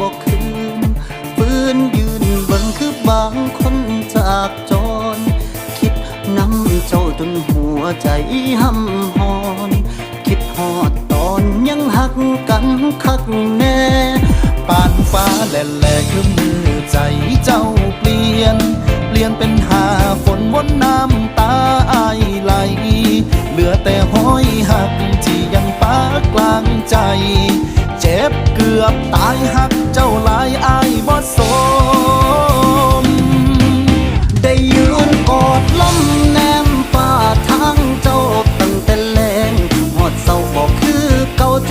บอกคืนปืนยืนบังคือบางคนจากจร คิดนำเจ้าจนหัวใจห้ำหอน คิดหอดตอนยังหักกันคักแน่ปานฟ้าแหล่แหล่คือมือใจเจ้าเปลี่ยน เปลี่ยนเป็นหาฝนวนน้ำตาอายไหล เหลือแต่ห้อยหักที่ยังปากกลางใจ เจ็บเกือบตายหัก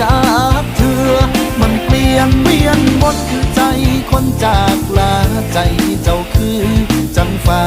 จากเธอ มันเปลี่ยนเวียนวนคือใจคนจากลาใจเจ้าคือ จังฟ้า